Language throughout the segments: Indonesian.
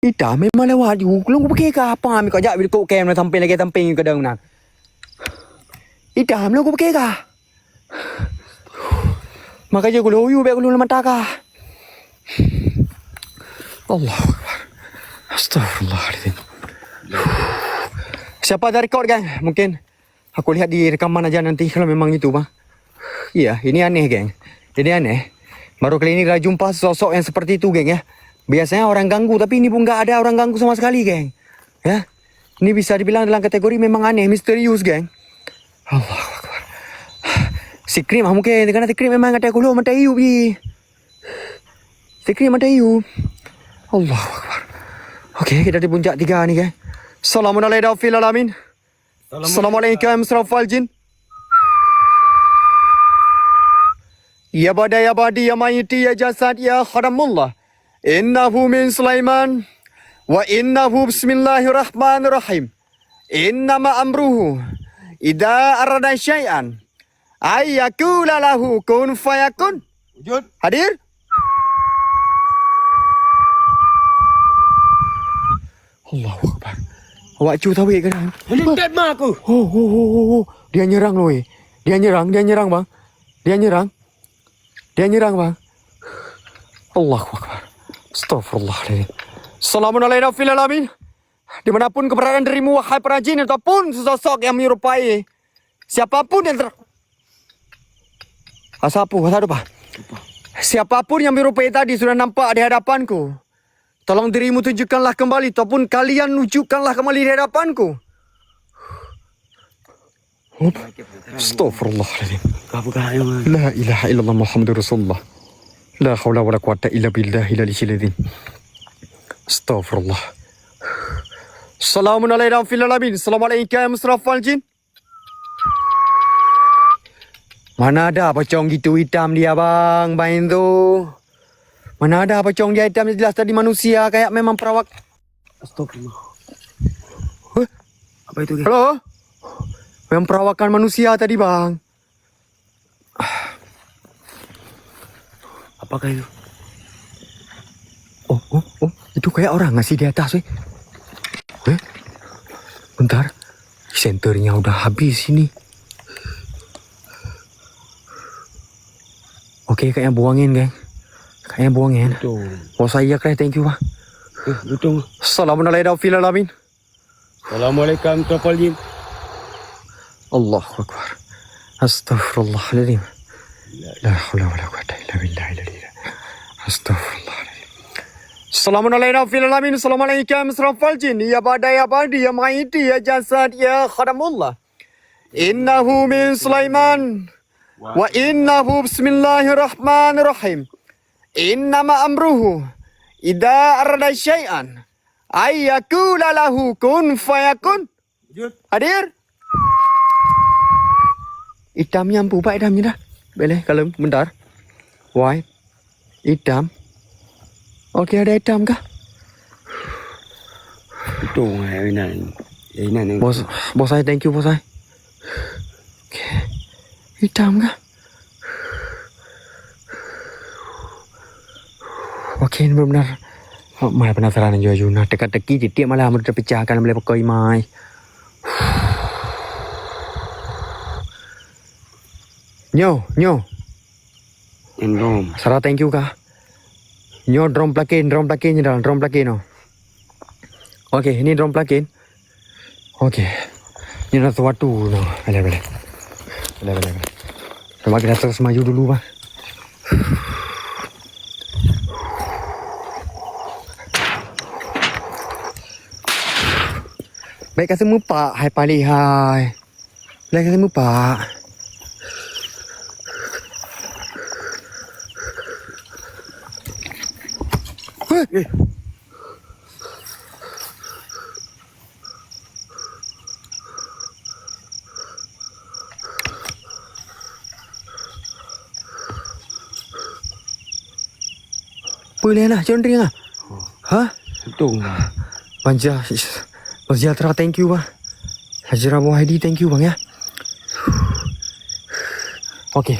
Ita memang lewat you. Kalau kau pakai ke apa? Ambil kau jap bila kau kem nak tampil lagi tampil ke dalam nak. Ita memang kau pakai ke? Makanya aku loyu baik aku lu mata ka. Allah. Astagfirullahaladzim. Siapa ada record geng? Mungkin aku lihat di rekaman aja nanti kalau memang itu bang. Iya, ini aneh geng. Ini aneh. Baru kali ini kita jumpa sosok yang seperti itu geng ya. Biasanya orang ganggu tapi ini pun nggak ada orang ganggu sama sekali geng. Ya. Ini bisa dibilang dalam kategori memang aneh, misterius geng. Allah Akbar. Si krim ah mungkin kerana si krim memang kata aku lu mata iu bi. Si krim mata iu. Allah Akbar. Okey, kita di puncak tiga ni geng. Assalamualaikum fil alamin. Assalamualaikum Musrafal Jin. Ya bada ya badi ya mayiti ya jasad ya kharamullah. Innahu min Sulaiman wa innahu bismillahirrahmanirrahim. Innama amruhu idza arada syai'an ay yakula lahu kun fayakun. Wujud. Hadir? Allahu akbar. Awak cu tahu ke kan? Melintat mak aku. Oh, oh, oh, oh, oh. Dia nyerang loh. Dia nyerang, dia nyerang, bang. Dia nyerang. Dia nyerang, bang. Allahu Akbar. Astagfirullahaladzim. Assalamualaikum fil alamin. Di mana pun keberadaan dirimu, wahai perajin ataupun sesosok yang menyerupai siapa pun yang ter... Asapu, asal apa? Siapa pun yang menyerupai tadi sudah nampak di hadapanku. Tolong dirimu tunjukkanlah kembali ataupun kalian wujudkanlah kembali di hadapanku. Yang La ilaha illallah Muhammadur Rasulullah. La hawla wa la quwata illa billahi al-aliyyil azim. Astaghfirullah. Assalamualaikum fil alamin. Assalamualaikum ya musrafal jin. Mana ada pocong gitu hitam dia bang, main tu. Mana ada pocong dia hitam jelas tadi manusia kayak memang perawak. Astagfirullah. Huh? Apa itu? Halo? Yang perawakan manusia tadi bang. Apakah itu? Oh, oh, oh, itu kayak orang ngasih di atas, weh. Eh, bentar. Senternya udah habis ini. Oke, kayaknya buangin, geng. Kayaknya buangin. Betul. Bos saya kayak thank you, Pak. Eh, betul. Assalamualaikum alamin. Assalamualaikum jin. Allahu akbar. Astaghfirullahaladzim. La haula wala quwata illa Astaghfirullahaladzim. Assalamualaikum fil alamin. Assalamualaikum israfal jin. Ya badai ya badi ya maiti ya jasad ya khadamullah. Innahu min Sulaiman. Wa innahu bismillahirrahmanirrahim. Innama amruhu idza arada syai'an ay yakula lahu kun fayakun. Hadir? Hitam yang pupat hitamnya dah. Boleh kalau bentar. White. Hitam. Okey ada hitam kah? Betul. Eh, ini. Ini ni. Bos, bos saya thank you bos saya. Okey. Hitam kah? Okey ini benar-benar. Oh, mai penasaran juga Juna. Teka-teki titik malah mereka pecahkan boleh pakai mai. Nyo, nyo. Endom. Sarah thank you kah? Nyo drum plug-in, drum plug-in je dah, drum plug-in oh. Okey, ini drum plug-in. Okey. Ini dah sesuatu no. Boleh, boleh. Boleh, boleh, boleh. Coba kita terus maju dulu, Pak. Baik kasi mo pa, hai palihay. Baik kasi mo Eh. Boleh lah, jangan ring lah. Hah? Betul. Banja, Sejahtera thank you bang. Hajra Wahidi thank you bang ya. Okey,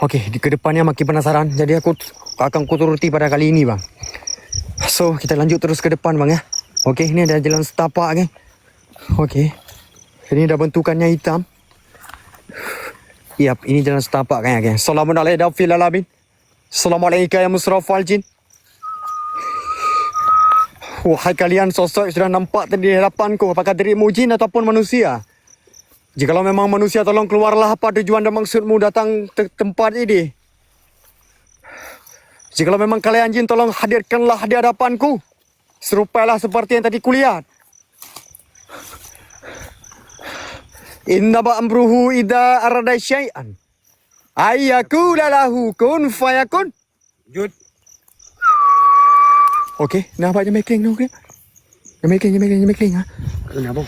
okey. Di ke depannya makin penasaran. Jadi aku akan kuturuti pada kali ini bang. So, kita lanjut terus ke depan bang ya. Okey, ini ada jalan setapak kan. Okey. Ini dah bentukannya hitam. Yap, ini jalan setapak kan ya geng. Assalamualaikum fil alamin. Assalamualaikum ya musrafal jin. Wahai kalian sosok yang sudah nampak tadi di hadapanku apakah dirimu jin ataupun manusia? Jikalau memang manusia tolong keluarlah apa tujuan dan maksudmu datang ke tempat ini. Jikalau memang kalian jin tolong hadirkanlah di hadapanku. Serupailah seperti yang tadi kulihat. Inna amruhu ida arada syai'an. Ayyakula lahu kun fayakun. Jut. Okey, nampak je making tu okey. Je making, je making, je making ha. Kenapa?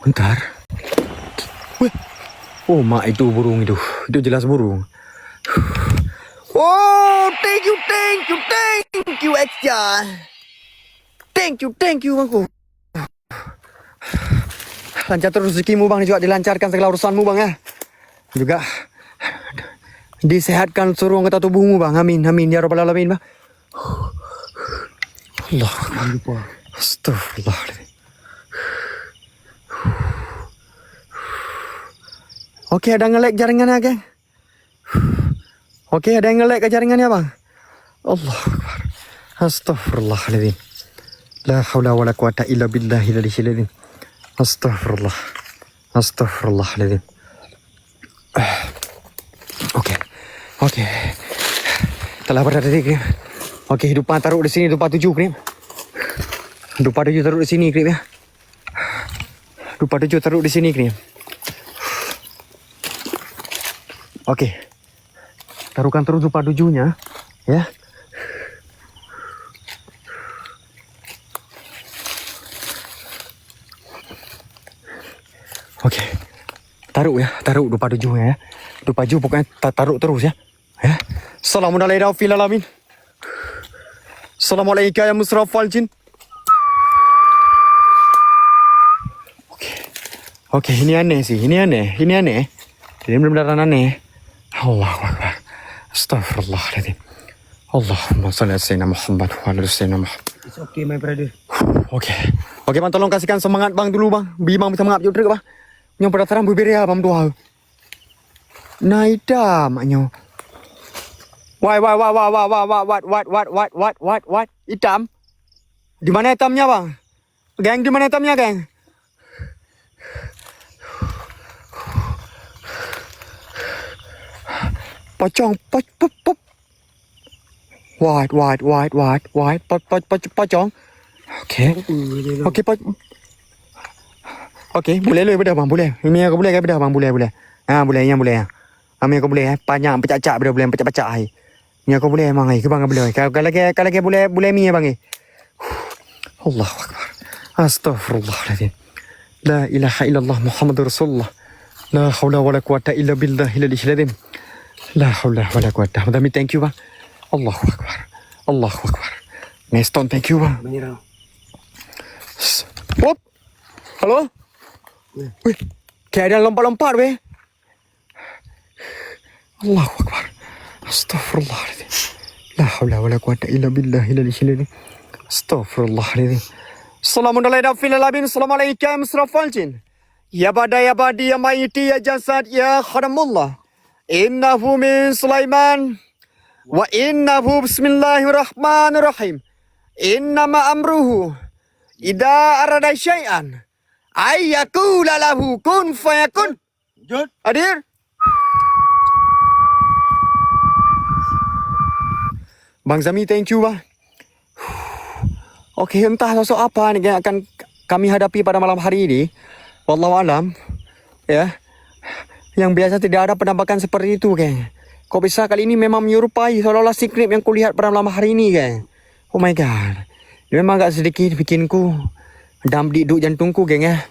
Bentar. Weh. Oh, mak itu burung itu. Itu jelas burung. Thank you, thank you, thank you, Exja. Thank you, thank you, bangku. Lancar terus rezekimu bang juga dilancarkan segala urusanmu bang ya. Juga disehatkan seluruh anggota tubuhmu bang. Amin, amin ya rabbal alamin bang. Allah. Astagfirullahaladzim. Okey, ada ngelek jaringannya, geng. Okey, ada yang ngelek ke jaringannya, bang. Allah Akbar. Astagfirullahaladzim. La hawla wa la quwata illa billahi lalishiladzim. Astagfirullah. Astagfirullahaladzim. Okey. Okey. Telah berada di Krim. Okey, dupa taruh di sini, dupa tujuh, Krim. Dupa tujuh taruh di sini, Krim, ya. Dupa tujuh taruh di sini, Krim. Okey. Taruhkan terus dupa tujuhnya, ya. Okey. Taruh ya, taruh dupa tujuhnya ya. Tujuh pokoknya ta- taruh terus ya. Ya. Assalamualaikum fil alamin. Assalamualaikum ya musrafal jin. Okey. Okey, ini aneh sih. Ini aneh. Ini aneh. Ini benar-benar aneh. Allahu Akbar. Astaghfirullahaladzim. Allahumma salli ala sayyidina Muhammad wa ala sayyidina Muhammad. It's okay my brother. Okey. Okey bang tolong kasihkan semangat bang dulu bang. Bi bang bisa mengap juga bang. Yang pada terang berbeda bang tua. Naida maknyo. Why why why why why why what what what what what what what hitam? Di mana hitamnya bang? Geng di mana hitamnya geng? Pocong poc pop pop. White white white white white poc poc poc pocong. Okay. Okey, Pak. Okey, boleh lu bedah bang, boleh. Aku boleh boleh, boleh. Ha, boleh, yang boleh. Ami aku boleh, eh. panjang pecak-pecak bedah boleh, pecak-pecak hai. Aku boleh emang hai, ke bang boleh. Boleh boleh mi bang. eh. Allahu akbar. La ilaha illallah Muhammadur Rasulullah. La haula wala quwata illa La haula wala quwata. Madami thank you bang. Allahu akbar. Allahu akbar. Neston thank you bang. Menyerang. Wop. Halo? Weh, kayak ada lompat-lompat weh. Allahu Akbar. Astaghfirullahaladzim. La hawla wa la quwata illa billahi lalishilini. Astaghfirullahaladzim. Assalamualaikum fil alamin. Assalamualaikum musrafal jin. Ya bada ya badi ya mayiti ya jasad ya khadamullah. Innahu min Sulaiman. Wa innahu bismillahirrahmanirrahim. Innama amruhu Ida arada syai'an Ayyakula lahu kun fayakun Jut. Hadir Bang Zami thank you bang Okey entah sosok apa ni yang akan kami hadapi pada malam hari ini Wallahu alam Ya Yang biasa tidak ada penampakan seperti itu kan Kok bisa kali ini memang menyerupai seolah-olah skrip yang kulihat pada malam hari ini kan Oh my god. Memang agak sedikit bikinku Dam di duk jantungku geng ya?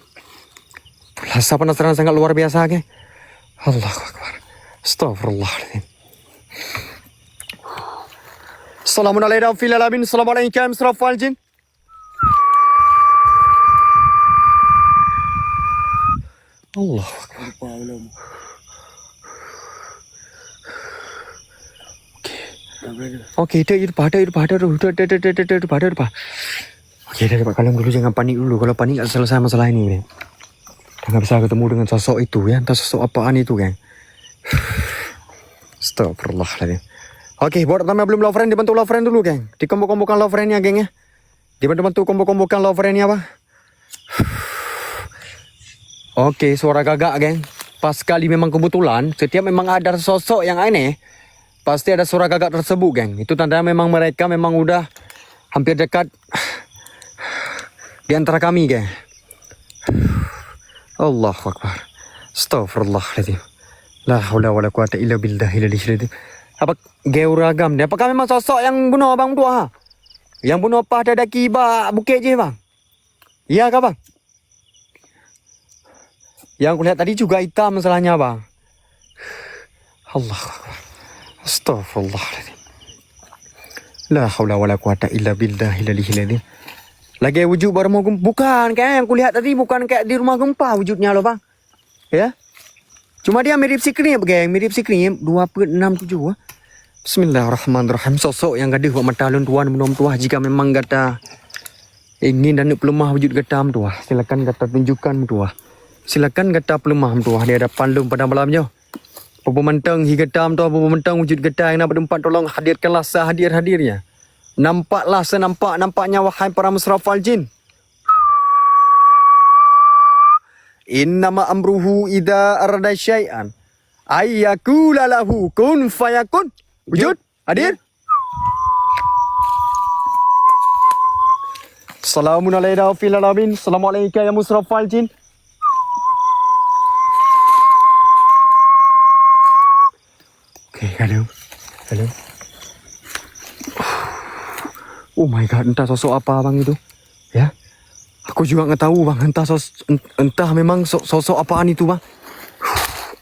Rasa penasaran sangat luar biasa geng Allahu Akbar. Astaghfirullahaladzim. Assalamualaikum fil alamin Assalamualaikum sirafal jin Allah. Okey, dia itu pada, udah, dia irpa, dia irpa, dia udah pada, udah Okey, dia irpa. Kalian dulu jangan panik dulu. Kalau panik tak selesai masalah ini. Dia nggak bisa ketemu dengan sosok itu ya. Entah sosok apaan itu kan. Astagfirullahaladzim. Oke, okay, buat pertama belum love friend, dibantu love friend dulu, geng. Dikombo-kombokan love friend-nya, geng ya. Dibantu-bantu kombo-kombokan love friend-nya, Okey, suara gagak geng. Pas kali memang kebetulan, setiap memang ada sosok yang aneh, pasti ada suara gagak tersebut geng. Itu tanda memang mereka memang udah hampir dekat di antara kami geng. Allah Akbar. Astaghfirullahaladzim. La haula wala quwata illa billahil aliyyil. Apa geuragam dia? Apakah memang sosok yang bunuh abang tua? Ha? Yang bunuh apa ada daki ba bukit je bang? Iya kah bang? Yang kulihat tadi juga hitam masalahnya bang. Allah. Astaghfirullahaladzim. La haula wala quwata illa billahil aliyyil azim. Lagi wujud baru mau. Bukan kayak yang kulihat tadi bukan kayak di rumah gempa wujudnya loh bang. Ya. Cuma dia mirip si Krim geng, mirip si Krim 2.67 ah. Bismillahirrahmanirrahim. Sosok yang gaduh buat mata lun tuan menum tuah jika memang gata ingin dan pelemah wujud gata tuah. Silakan gata tunjukkan tuah. Silakan gata pelemah tuah di hadapan lum pada malamnya. Apa mentang hi gata tuah, apa mentang wujud gata yang nak berempat tolong hadirkanlah sehadir-hadirnya. Nampaklah senampak nampaknya wahai para musrafal jin. Innama amruhu idza arada syai'an ayyakula lahu kun fayakun. Wujud? Hadir? Assalamun alayna wa fil alamin. Assalamualaikum ya musrafal jin. Hello. Hello. Oh my god, entah sosok apa bang itu. Ya. Aku juga nggak tahu bang, entah sos, ent- entah memang so- sosok apaan itu bang.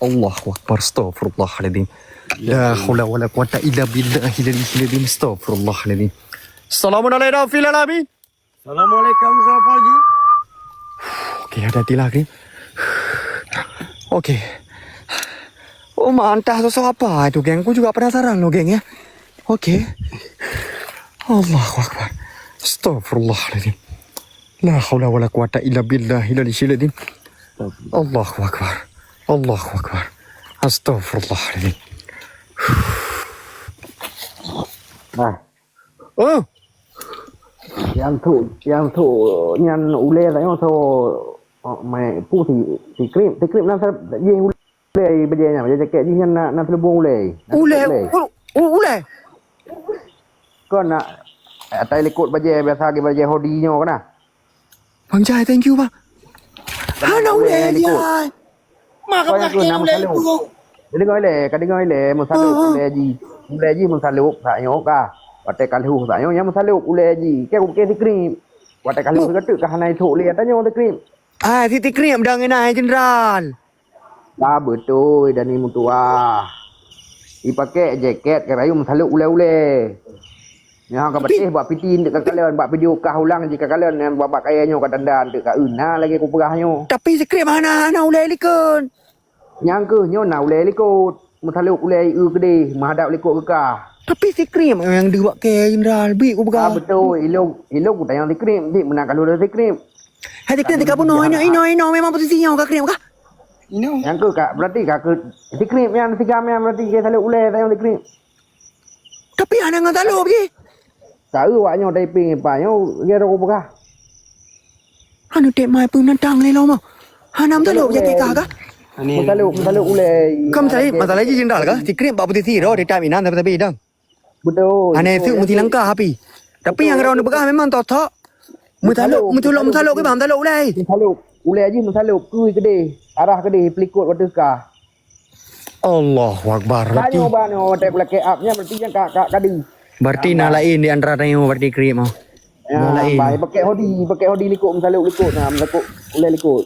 Allah Akbar, astagfirullahaladzim. La hawla wa la quwata illa billahi al-aliyyil astagfirullahaladzim. Assalamualaikum fil alamin. Assalamualaikum Safaji. Okey, hati-hati lah Krim. Okey. Oh mantah sosok apa itu geng. Aku juga penasaran loh geng ya. Oke. Okay. Allahu Akbar. Astagfirullahaladzim. La haula wa la quwata illa billah illa lishiladin. Allahu Akbar. Allahu Akbar. Astagfirullahaladzim. Này. Ừ. Em thụ yang thụ yang ule yang mà thô mày pu thì thì clip thì Ule berjaya macam jaket ni yang nak nak terlebung ule. Ule. Ule. Kau nak atai bây giờ biasa đi nhau, hodinya kena. Bang Jai, thank you bang. Ha nak ule dia. Mak kau nak ule ule. Dia dengar ule, kau dengar ule, musaluk ule ji. Ule ji musaluk tak nyok ah. Watai kalhu tak nyok, yang musaluk ule ji. Kau bukan si krim. Watai kalhu ketuk kahanai thuk lihat ai thì krim. Ah, đang krim này, enai jenderal. Dah betul dan ni mutua. Dipakai jaket ke rayu selalu ule-ule. Yang kau betih buat pitin dekat kalian, buat video kah ulang jika kalian yang buat pakaiannya kat dandan dekat una lagi aku perahnya. Tapi si krim mana hana ule likun. Yang ke nyo na ule likut. Selalu ule u gede, menghadap likut ke kah. Tapi si krim yang dia buat ke general. Bi aku Ah pegang. betul, ilok ilok aku tanya si krim, dik menang kalau ada si krim. Hadi krim dekat bunuh. Ino, ino, ino. Memang posisinya kau krim kah? Ino. Yang ke kak, berarti kak ke dikrip yang tiga yang berarti dia selalu ulai tayang dikrip. Tapi anak nggak tahu pergi. Tahu waknya dari ping apa nyo dia rokok buka. Anu dek mai pun nendang ni lama. Hanam tahu jadi kak kak. Ani. Tahu tahu ulai. Kamu tahu masalah lagi jendal kah, Dikrip bapa tu tiro dek time inan tapi tapi idang. Betul. Aneh tu mesti langkah api. Tapi yang orang buka memang totok. Mutaluk, mutaluk, mutaluk ke bang taluk ulai. Mutaluk, ulai aja mutaluk. Kui gede. Arah gede. Pelikut waktu ka. Allahu Akbar. Berarti, Tanya ubah ni. Waktu pula ke upnya. Berarti yang kak kak kadi. berarti nak lain di antara tayo berarti krim mau. Ya, lain. baik. Pakai hodi. Pakai hodi likut. Musaluk likut. Nah, musaluk. Ule likut.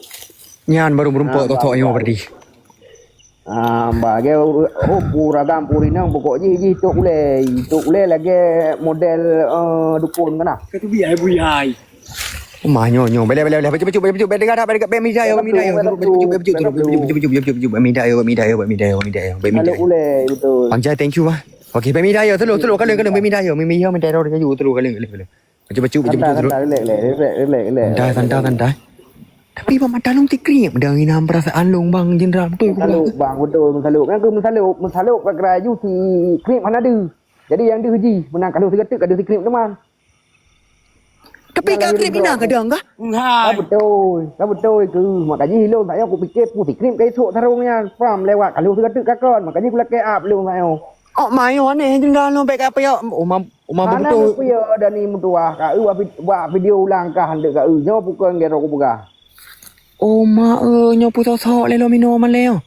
Nyan baru berempat totok yo berarti. Ah, mbak. Dia oh puragam purina. Pokok je. Je tok ule. Tok lagi model uh, dukun lah. Kata biar buyai. Umahnya, nyo. Bela, bela, bela. Baju, baju, baju, bela dengar tak? Bela, bela, mida, bela, mida, bela, baju, baju, baju, baju, baju, baju, baju, bela, mida, bela, mida, bela, mida, bela, mida, bela, mida. Hello, ulai, betul. Bang Jai, thank you, bah. Okey, bela mida, yo, telur, telur, kaleng, kaleng, bela mida, yo, bela mida, bela mida, bela mida, bela mida, bela Baju, baju, baju, baju, telur. Santai, lek, lek, lek, lek. Santai, santai, santai. Tapi Bang Matalong tikri Dari nama perasaan long Bang Jenderal Betul ke Bang? Bang betul Mensaluk Kan ke mensaluk Mensaluk Pakai rayu si Krip mana tu Jadi yang tu je Menang kalau segetuk Ada si krip teman Tapi kak krip ina kadang kah? Kan betul kan betul ke makanya hilang saya aku fikir pu si krip kai sok tarungnya faham lewat kalau si ketik kakon makanya aku lagi up lu saya Oh, mai aneh jenderal long baik apa ya? Oh, mam, oh, mam mana betul. aku ya dan ni mutua ka u buat video ulang kah hendak ka u nyo pukul ngero aku pegah Oh, mak eh nyopo sosok lelo minum man leo.